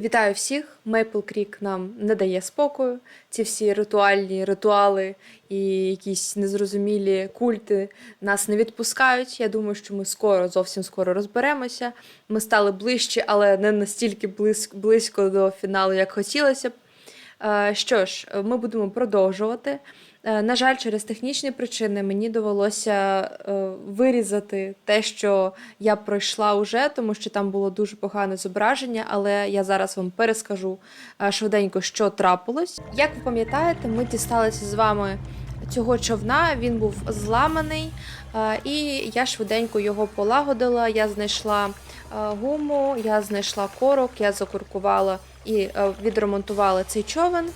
Вітаю всіх! Maple Creek нам не дає спокою. Ці всі ритуальні ритуали і якісь незрозумілі культи нас не відпускають. Я думаю, що ми скоро, зовсім скоро розберемося. Ми стали ближче, але не настільки близько, близько до фіналу, як хотілося б. Е, Що ж, ми будемо продовжувати. Е, На жаль, через технічні причини мені довелося е, вирізати те, що я пройшла уже, тому що там було дуже погане зображення, але я зараз вам перескажу е, швиденько, що трапилось. Як ви пам'ятаєте, ми дісталися з вами цього човна, він був зламаний, і я швиденько його полагодила. Я знайшла гуму, я знайшла корок, я закуркувала і е, відремонтувала цей човен.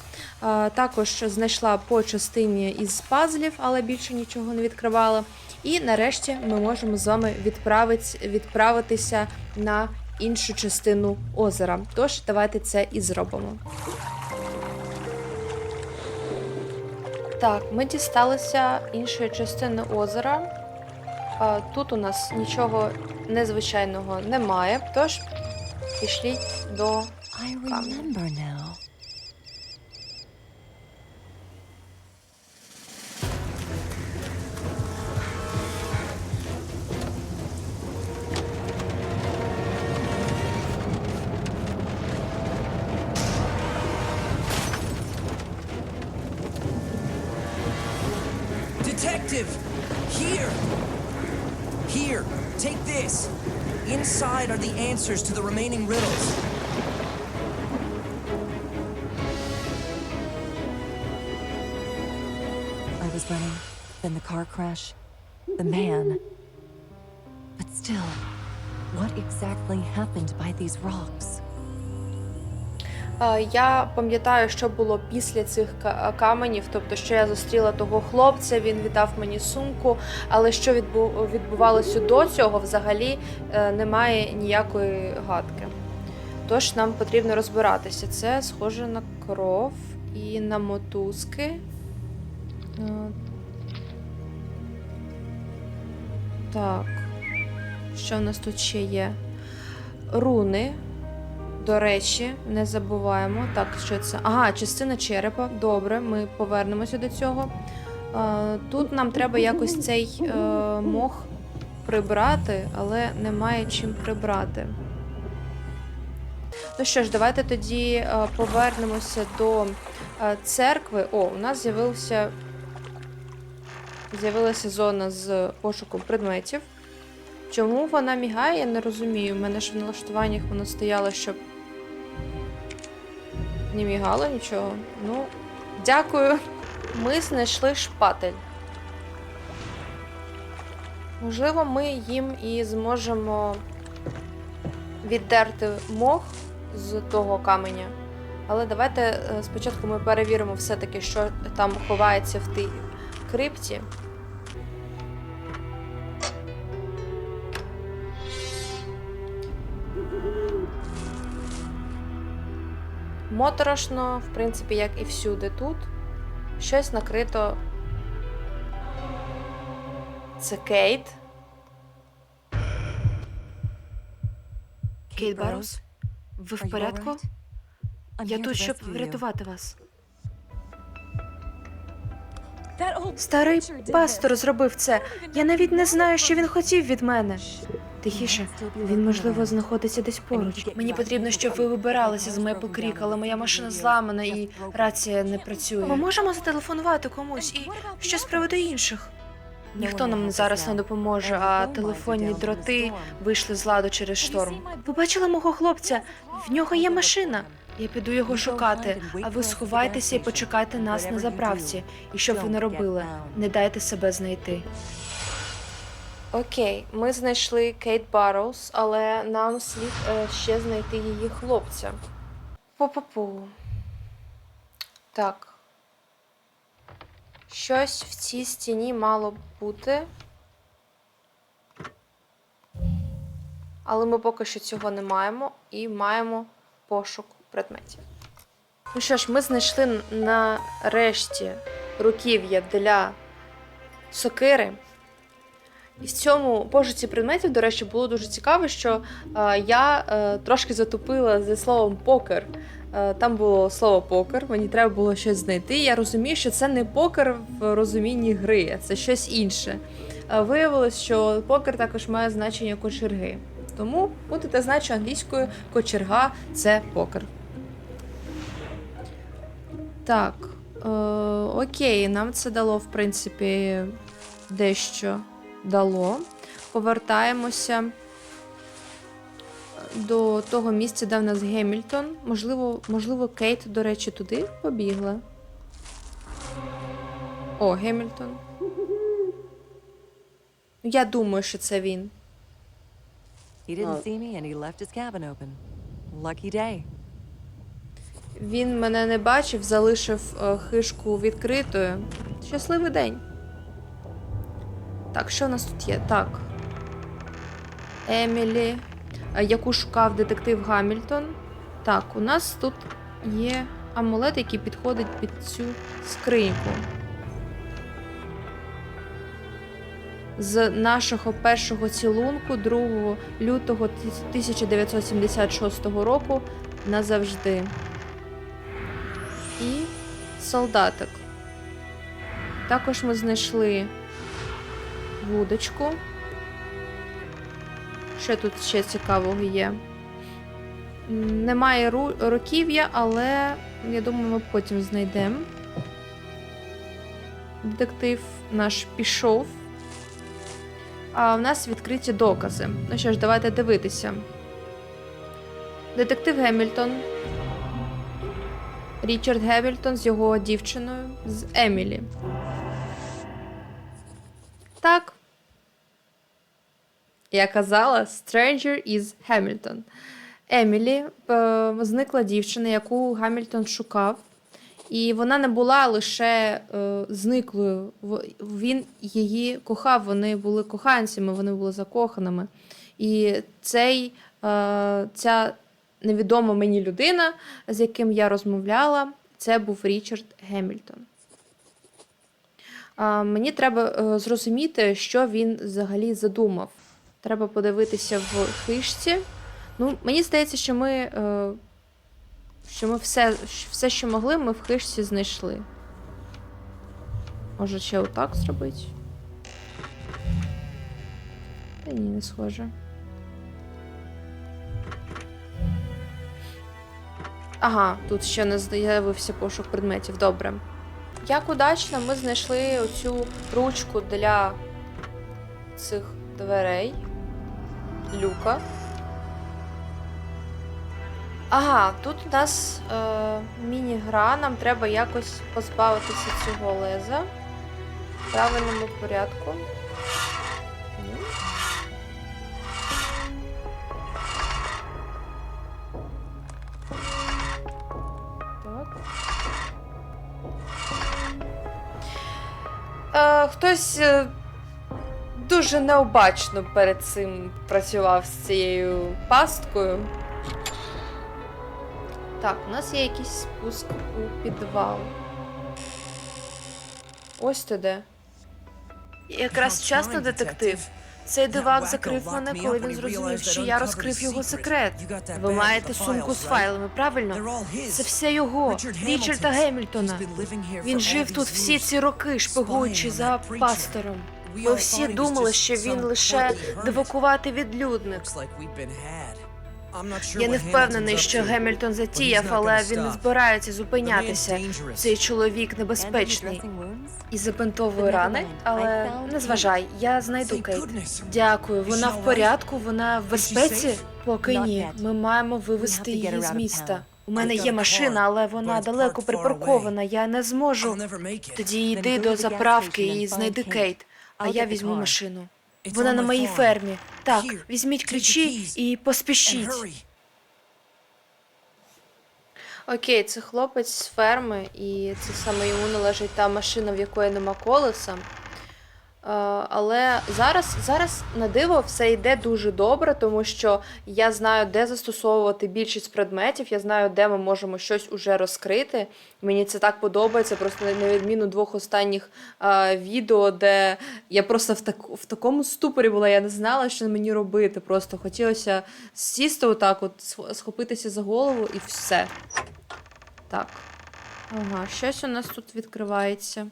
Також знайшла по частині із пазлів, але більше нічого не відкривала. І нарешті ми можемо з вами відправитися на іншу частину озера. Тож давайте це і зробимо. Так, ми дісталися іншої частини озера. Тут у нас нічого незвичайного немає, тож пішліть до I remember now. Detective! Here! Here, take this. Inside are the answers to the remaining riddles. Car crash, the man. But still, what exactly happened by these rocks? Е, Я пам'ятаю, що було після цих каменів, тобто, що я зустріла того хлопця, він віддав мені сумку, але що відбувалося до цього, взагалі е, немає ніякої гадки. Тож нам потрібно розбиратися. Це схоже на кров і на мотузки. Так. Що в нас тут ще є? Руни. До речі, не забуваємо. Так, що це? Ага, частина черепа. Добре, ми повернемося до цього. Тут нам треба якось цей е, мох прибрати, але немає чим прибрати. Ну що ж, давайте тоді е, повернемося до е, церкви. О, у нас з'явився з'явилася зона з пошуку предметів. Чому вона мігає, я не розумію. У мене ж в налаштуваннях воно стояло, щоб не мігало нічого. Ну, дякую. Ми знайшли шпатель. Можливо, ми їм і зможемо віддерти мох з того каменя. Але давайте е, спочатку ми перевіримо все-таки, що там ховається в тій крипті. Моторошно, в принципі, як і всюди тут. Щось накрито. Це Кейт. Кейт Барроуз? Ви в порядку? Я тут, щоб врятувати вас. Старий пастор зробив це. Я навіть не знаю, що він хотів від мене. Тихіше, він, можливо, знаходиться десь поруч. Мені потрібно, щоб ви вибиралися з Мейпл Крік, але моя машина зламана і рація не працює. Ми можемо зателефонувати комусь і що з приводу інших. Ніхто нам зараз не допоможе, а телефонні дроти вийшли з ладу через шторм. Ви бачили мого хлопця? В нього є машина. Я піду його шукати, а ви сховайтеся і почекайте нас на заправці. І щоб ви не робили, не дайте себе знайти. Окей, ми знайшли Кейт Барроуз, але нам слід е, ще знайти її хлопця. Пу-пу-пу. Так. Щось в цій стіні мало бути. Але ми поки що цього не маємо і маємо пошук предметів. Ну що ж, ми знайшли нарешті руків'я для сокири. І в цьому пошуці предметів, до речі, було дуже цікаво, що е, я е, трошки затупила зі словом покер. Е, там було слово покер, мені треба було щось знайти. Я розумію, що це не покер в розумінні гри, це щось інше. Е, виявилось, що покер також має значення кочерги. Тому будете знати, що англійською кочерга це покер. Так. Е, окей, нам це дало, в принципі, дещо дало. Повертаємося до того місця, де в нас Гемільтон. Можливо, можливо, Кейт, до речі, туди побігла. О, Гемільтон. Я думаю, що це він. Він мене не бачив, залишив е, хишку відкритою. Щасливий день. Так, що в нас тут є? Так. Емілі, яку шукав детектив Гамільтон. Так, у нас тут є амулет, який підходить під цю скриньку. З нашого першого цілунку 2 лютого 1976 року назавжди. І солдатик. Також ми знайшли вудочку. Що тут ще цікавого є? Немає руків'я, але я думаю, ми потім знайдемо. Детектив наш пішов. А в нас відкриті докази. Ну що ж, давайте дивитися. Детектив Гемільтон Річард Гемільтон з його дівчиною з Емілі. Так. Я казала Stranger із Гемільтон. Емілі е, зникла дівчина, яку Гамільтон шукав. І вона не була лише е, зниклою. Він її кохав, вони були коханцями, вони були закоханими. І цей, е, ця невідома мені людина, з яким я розмовляла, це був Річард Гемільтон. А, мені треба е, зрозуміти, що він взагалі задумав. Треба подивитися в хишці. Ну, мені здається, що ми, е, що ми все, все, що могли, ми в хишці знайшли. Може, ще отак зробити? Та ні, не схоже. Ага, тут ще не з'явився пошук предметів. Добре. Як удачно ми знайшли оцю ручку для цих дверей. Люка. Ага, тут у нас е, міні-гра, нам треба якось позбавитися цього леза в правильному порядку. Так. Е, хтось е, дуже необачно перед цим працював з цією пасткою. Так, у нас є якийсь спуск у підвал. Ось ти де. Якраз вчасно, детектив. Цей дивак закрив мене, коли він зрозумів, що я розкрив його секрет. Ви маєте сумку з файлами, правильно? Це все його. Річарда Гемільтона. Він жив тут всі ці роки, шпигуючи за пастором. Ми всі думали, що він лише quirky відлюдник. Я не впевнений, що Гемільтон затіяв, але він не збирається зупинятися. Цей чоловік небезпечний. І забинтовує рани, але не зважай, я знайду Кейт. Дякую, вона в порядку, вона в безпеці. Поки ні. Ми маємо вивезти її з міста. У мене є машина, але вона далеко припаркована. Я не зможу. Тоді йди до заправки і знайди. Кейт, а я візьму машину. Вона на моїй фермі. Так, візьміть ключі і поспішіть. Окей, це хлопець з ферми, і це саме йому належить та машина, в якої нема колеса. Але зараз, зараз на диво все йде дуже добре, тому що я знаю, де застосовувати більшість предметів, я знаю, де ми можемо щось уже розкрити. Мені це так подобається, просто на відміну двох останніх е, відео, де я просто в, так, в такому ступорі була, я не знала, що мені робити. Просто хотілося сісти отак, от, схопитися за голову і все. Так. Ага, щось у нас тут відкривається.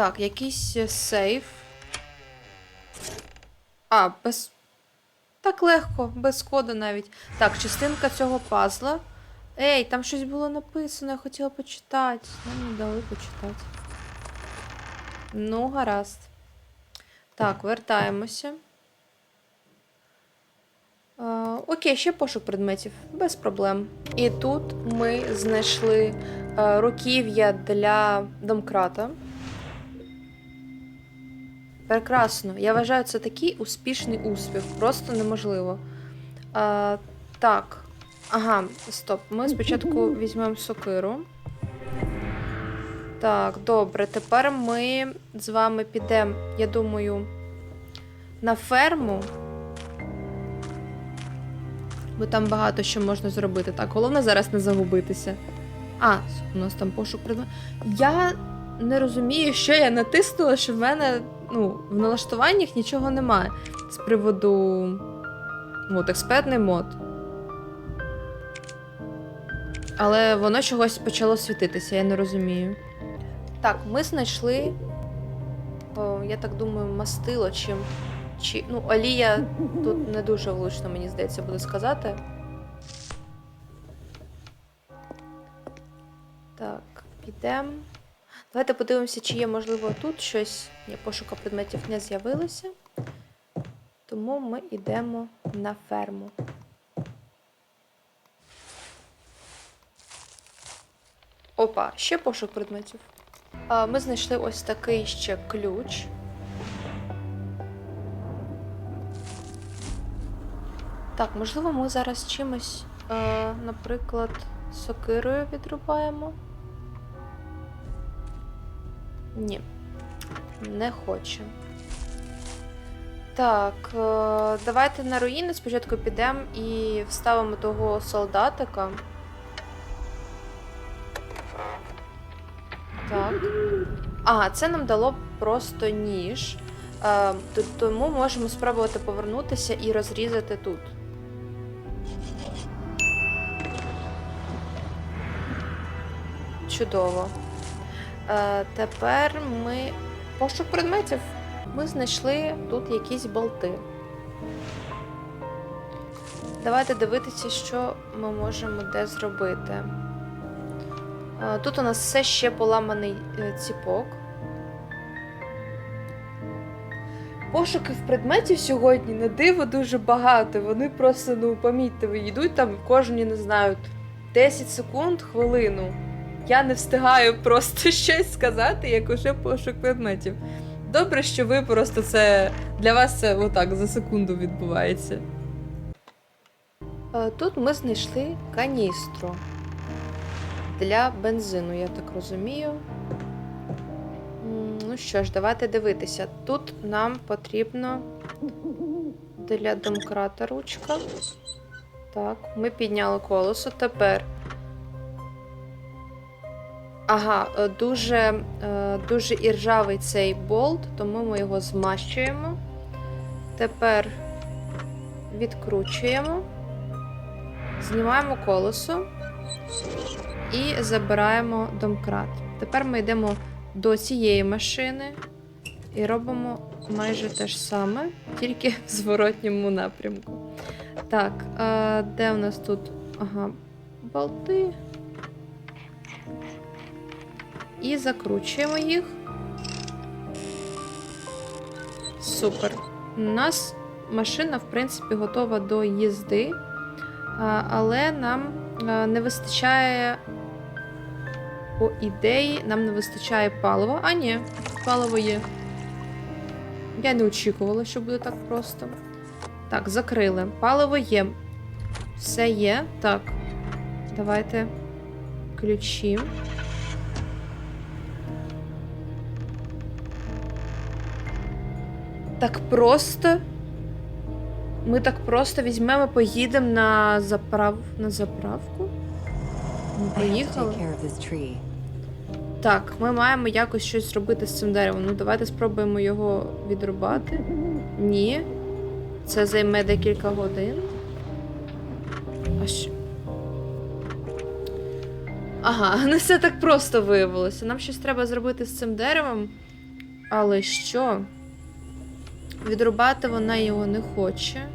Так, якийсь е, сейф. А, без. Так легко, без коду навіть. Так, частинка цього пазла. Ей, там щось було написано, я хотіла почитати. Нам не дали почитати. Ну, гаразд. Так, вертаємося. А, окей, ще пошук предметів, без проблем. І тут ми знайшли е, руків'я для домкрата. Прекрасно. Я вважаю, це такий успішний успіх. Просто неможливо. А, так. Ага, стоп. Ми спочатку візьмемо сокиру. Так, добре. Тепер ми з вами підемо, я думаю, на ферму. Бо там багато що можна зробити. Так, головне зараз не загубитися. А, у нас там пошук предмет. Я не розумію, що я натиснула, що в мене ну, в налаштуваннях нічого немає з приводу от, експертний мод. Але воно чогось почало світитися, я не розумію. Так, ми знайшли, о, я так думаю, мастило чим. Чи, ну, олія тут не дуже влучно, мені здається, буде сказати. Так, підемо. Давайте подивимося, чи є, можливо, тут щось. Ні, пошука предметів не з'явилося. Тому ми йдемо на ферму. Опа, ще пошук предметів. Ми знайшли ось такий ще ключ. Так, можливо, ми зараз чимось, е, наприклад, сокирою відрубаємо. Ні, не хоче. Так, е, давайте на руїни спочатку підемо і вставимо того солдатика. Так. Ага, це нам дало просто ніж. Е, тому можемо спробувати повернутися і розрізати тут. Чудово. Е, тепер ми. Пошук предметів. Ми знайшли тут якісь болти. Давайте дивитися, що ми можемо де зробити. Е, Тут у нас все ще поламаний е, ціпок. Пошуків предметів сьогодні на диво дуже багато. Вони просто, ну, помітьте, йдуть там кожні, не знаю, 10 секунд, хвилину. Я не встигаю просто щось сказати, як уже пошук предметів. Добре, що ви просто це для вас це отак за секунду відбувається. Е, Тут ми знайшли каністру для бензину, я так розумію. Ну що ж, давайте дивитися. Тут нам потрібно для домкрата ручка. Так, ми підняли колесо. Тепер. Ага, е, дуже, е, дуже іржавий цей болт, тому ми його змащуємо. Тепер відкручуємо, знімаємо колесо і забираємо домкрат. Тепер ми йдемо до цієї машини і робимо майже те ж саме, тільки в зворотньому напрямку. Так, де у нас тут? Ага, болти. І закручуємо їх. Супер. У нас машина, в принципі, готова до їзди, але нам не вистачає. По ідеї, нам не вистачає палива. А, ні, паливо є. Я не очікувала, що буде так просто. Так, закрили. Паливо є. Все є. Так. Давайте ключі. Так просто. Ми так просто візьмемо, поїдемо на заправ... на заправку. Ми поїхали. Так, ми маємо якось щось зробити з цим деревом. Ну, давайте спробуємо його відрубати. Ні. Це займе декілька годин. А що? Ага, не все так просто виявилося. Нам щось треба зробити з цим деревом. Але що? Відрубати вона його не хоче.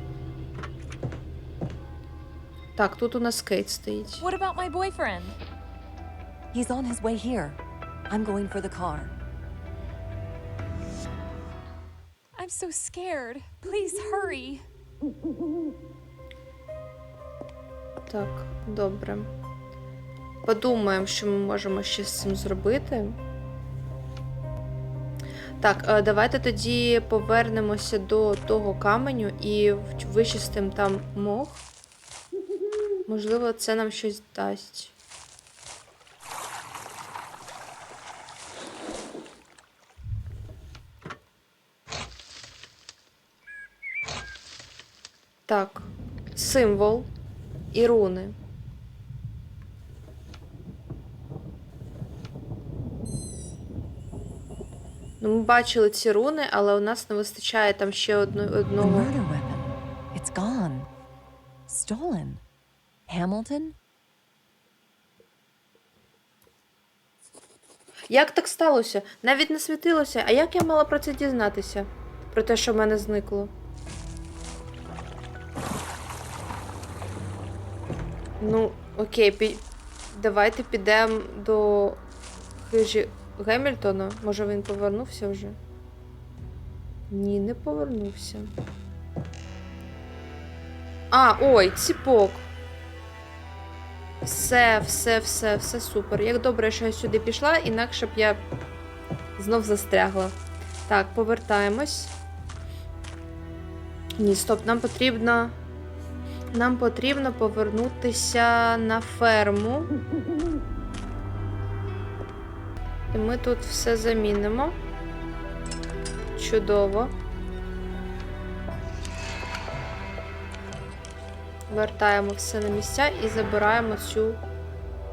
Так, тут у нас Кейт стоїть. What about my boyfriend? He's on his way here. I'm going for the car. I'm so scared. Please hurry. Так, добре. Подумаємо, що ми можемо ще з цим зробити. Так, е, давайте тоді повернемося до того каменю і вичистимо там мох. Можливо, це нам щось дасть. Так, символ і руни. Ну, ми бачили ці руни, але у нас не вистачає там ще одно, одного. It's gone. Stolen. Hamilton? Як так сталося? Навіть не світилося. А як я мала про це дізнатися? Про те, що в мене зникло. Ну, окей, пі... давайте підемо до хижі Гемільтона. Може він повернувся вже? Ні, не повернувся. А, ой, ціпок. Все, все, все, все супер. Як добре, що я сюди пішла, інакше б я знов застрягла. Так, повертаємось. Ні, стоп, нам потрібно. Нам потрібно повернутися на ферму. І ми тут все замінимо. Чудово. Вертаємо все на місця і забираємо цю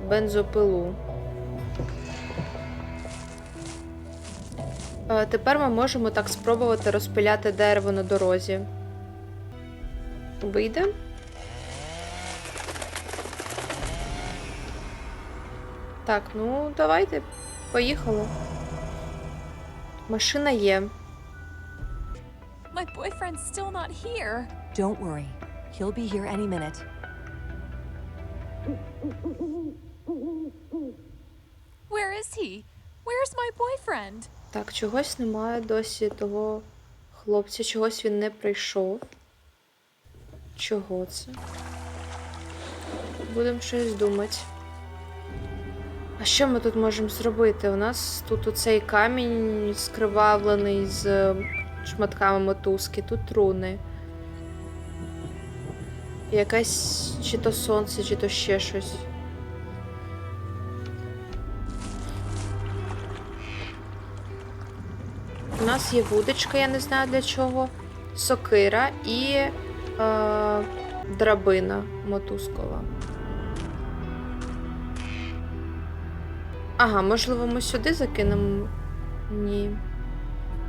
бензопилу. Тепер ми можемо так спробувати розпиляти дерево на дорозі. Вийде? Так, ну давайте. Поїхали. Машина є. My boyfriend's still not here. Don't worry. He'll be here any minute. Where is he? Where's my boyfriend? Так, чогось немає досі того хлопця, чогось він не прийшов. Чого це? Будемо щось думати. А що ми тут можемо зробити? У нас тут оцей камінь скривавлений з е, шматками мотузки, тут руни. Якась чи то сонце, чи то ще щось. У нас є вудочка, я не знаю для чого, сокира і е, драбина мотузкова. Ага, можливо, ми сюди закинемо? Ні.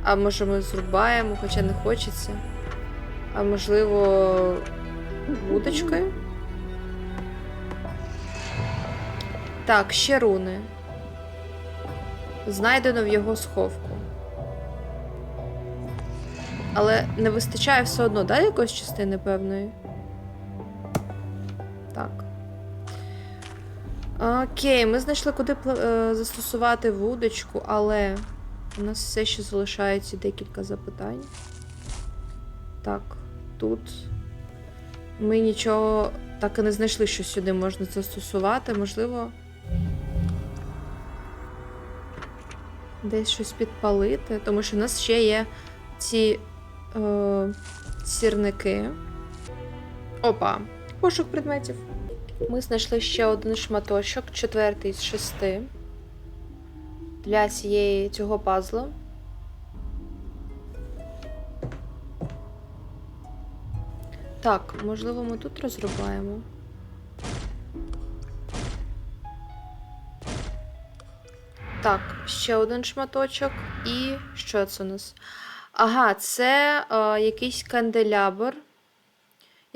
А може ми зрубаємо, хоча не хочеться. А можливо, вудочкою? Так, ще руни. Знайдено в його сховку. Але не вистачає все одно, да, якоїсь частини певної? Окей, ми знайшли, куди е, застосувати вудочку, але у нас все ще залишається декілька запитань. Так, тут ми нічого так і не знайшли, що сюди можна застосувати. Можливо. Десь щось підпалити, тому що в нас ще є ці е, сірники. Опа, пошук предметів. Ми знайшли ще один шматочок, четвертий з шести. Для цієї цього пазлу. Так, можливо, ми тут розрубаємо. Так, ще один шматочок. І що це у нас? Ага, це е, якийсь канделябр.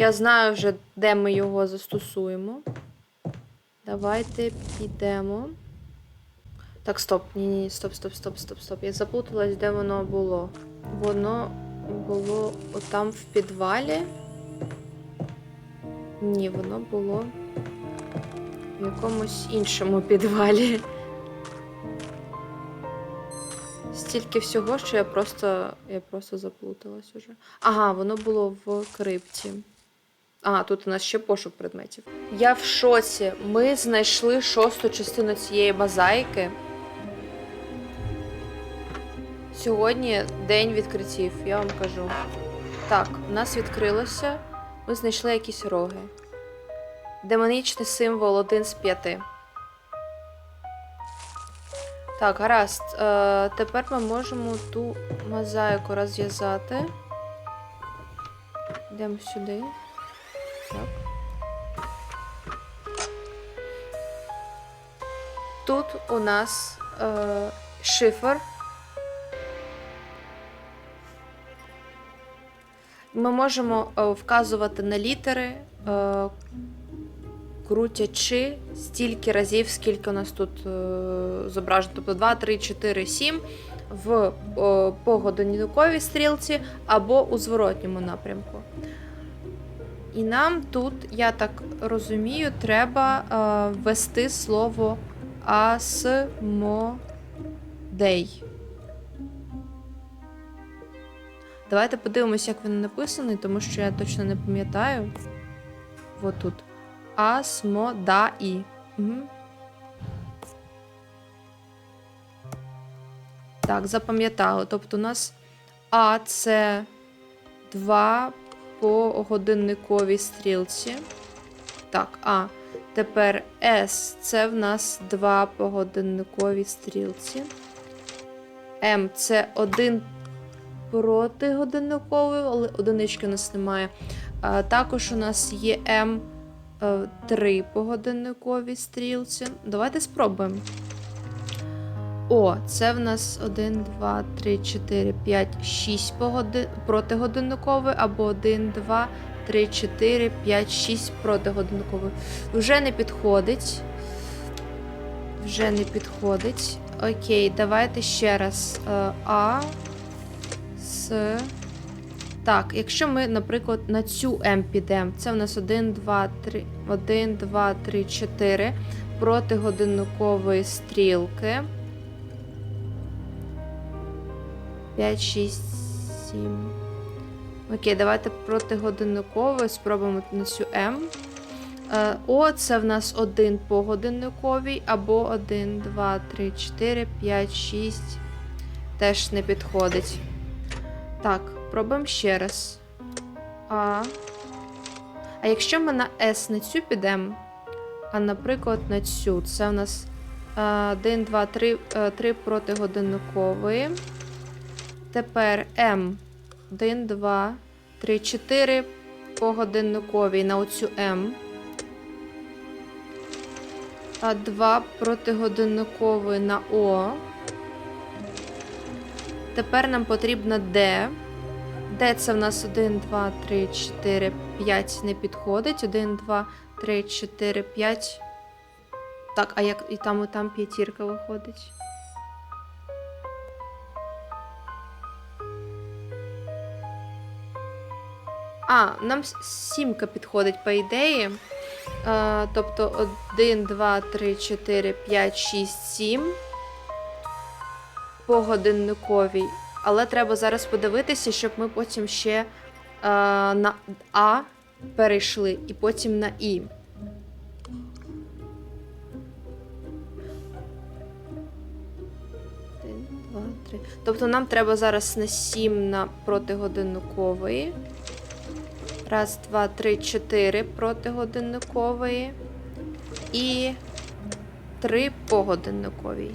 Я знаю вже, де ми його застосуємо. Давайте підемо. Так, стоп. Ні, ні, стоп, стоп, стоп, стоп, стоп. Я заплуталась, де воно було. Воно було отам в підвалі. Ні, воно було в якомусь іншому підвалі. Стільки всього, що я просто. я просто заплуталась уже. Ага, воно було в крипті. Ага, тут у нас ще пошук предметів. Я в шоці. Ми знайшли шосту частину цієї мозаїки. Сьогодні день відкриттів, я вам кажу. Так, у нас відкрилося. Ми знайшли якісь роги. Демонічний символ один з п'яти. Так, гаразд. Е, тепер ми можемо ту мозаїку розв'язати. Йдемо сюди. Так. Тут у нас е, шифр. Ми можемо е, вказувати на літери, е, крутячи стільки разів, скільки у нас тут е, зображено. Тобто 2, 3, 4, 7 в е, по стрілці або у зворотньому напрямку. І нам тут, я так розумію, треба е, ввести слово асмодей. Давайте подивимося, як він написаний, тому що я точно не пам'ятаю. Вот тут. Асмодаї. Угу. Так, запам'ятали. Тобто у нас А це 2 по годинниковій стрілці. Так, А. Тепер С це в нас 2 по годинниковій стрілці. М це 1 проти годинникової, але одинички у нас немає. А, також у нас є М 3 по годинниковій стрілці. Давайте спробуємо. О, це в нас 1, 2, 3, 4, 5, 6 по годи... або 1, 2, 3, 4, 5, 6 протигодинникової. Вже не підходить. Вже не підходить. Окей, давайте ще раз. Е, А. С. Так, якщо ми, наприклад, на цю М підемо, це в нас 1, 2, 3, 1, 2, 3, 4 проти годинникової стрілки. 5, 6, 7. Окей, давайте проти спробуємо на цю М. Е, О, це в нас 1 по годинниковій, або 1, 2, 3, 4, 5, 6. Теж не підходить. Так, пробуємо ще раз. А. А якщо ми на S на цю підемо, а наприклад на цю, це у нас 1, 2, 3, 3 проти. Тепер М. 1, 2, 3, 4 по годинниковій на оцю М. А 2 протигодинникової на О. Тепер нам потрібно D. D це в нас 1, 2, 3, 4, 5 не підходить. 1, 2, 3, 4, 5. Так, а як і там, і там п'ятірка виходить? А, нам сімка підходить, по ідеї. Е, тобто 1, 2, 3, 4, 5, 6, 7 по годинниковій. Але треба зараз подивитися, щоб ми потім ще е, на А перейшли і потім на І. Тобто нам треба зараз на 7 на протигодинникової. Раз, два, три, чотири протигодинникової. і три по годинниковій.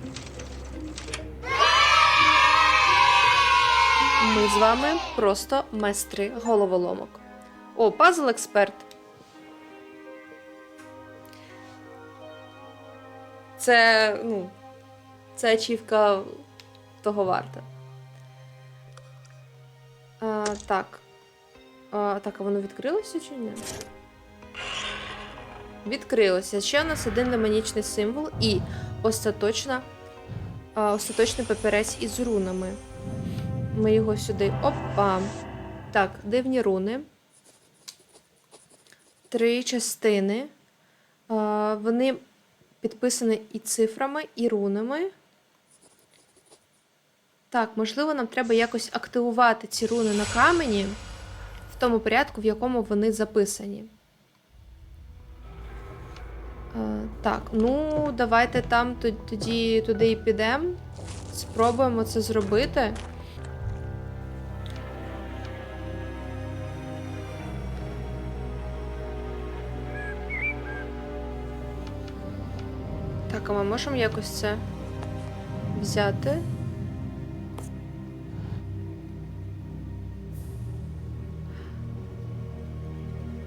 Ми з вами просто майстри головоломок. О, пазл експерт. Це, ну, це ачівка того варта. А, так. А, так, а воно відкрилося чи ні? Відкрилося. Ще у нас один демонічний символ і остаточна, а, остаточний папірець із рунами. Ми його сюди. Опа. Так, дивні руни. Три частини. А, вони підписані і цифрами, і рунами. Так, можливо, нам треба якось активувати ці руни на камені в тому порядку, в якому вони записані. Е, так, ну, давайте там тоді туди і підемо. Спробуємо це зробити. Так, а ми можемо якось це взяти?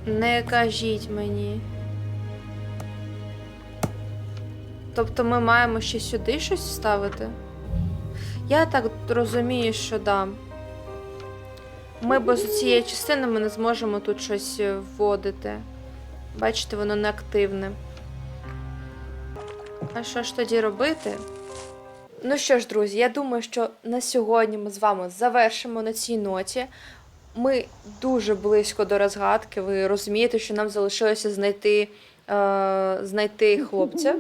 Не кажіть мені. Тобто ми маємо ще сюди щось вставити? Я так розумію, що да. Ми без цієї частини ми не зможемо тут щось е, вводити. Бачите, воно не активне. А що ж тоді робити? Ну що ж, друзі, я думаю, що на сьогодні ми з вами завершимо на цій ноті. Ми дуже близько до розгадки. Ви розумієте, що нам залишилося знайти, е, знайти хлопця,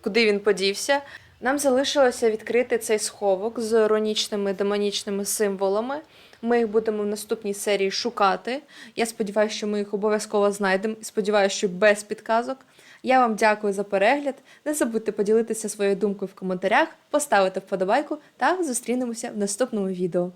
куди він подівся. Нам залишилося відкрити цей сховок з іронічними демонічними символами. Ми їх будемо в наступній серії шукати. Я сподіваюся, що ми їх обов'язково знайдемо і сподіваюся, що без підказок. Я вам дякую за перегляд. Не забудьте поділитися своєю думкою в коментарях, поставити вподобайку та зустрінемося в наступному відео.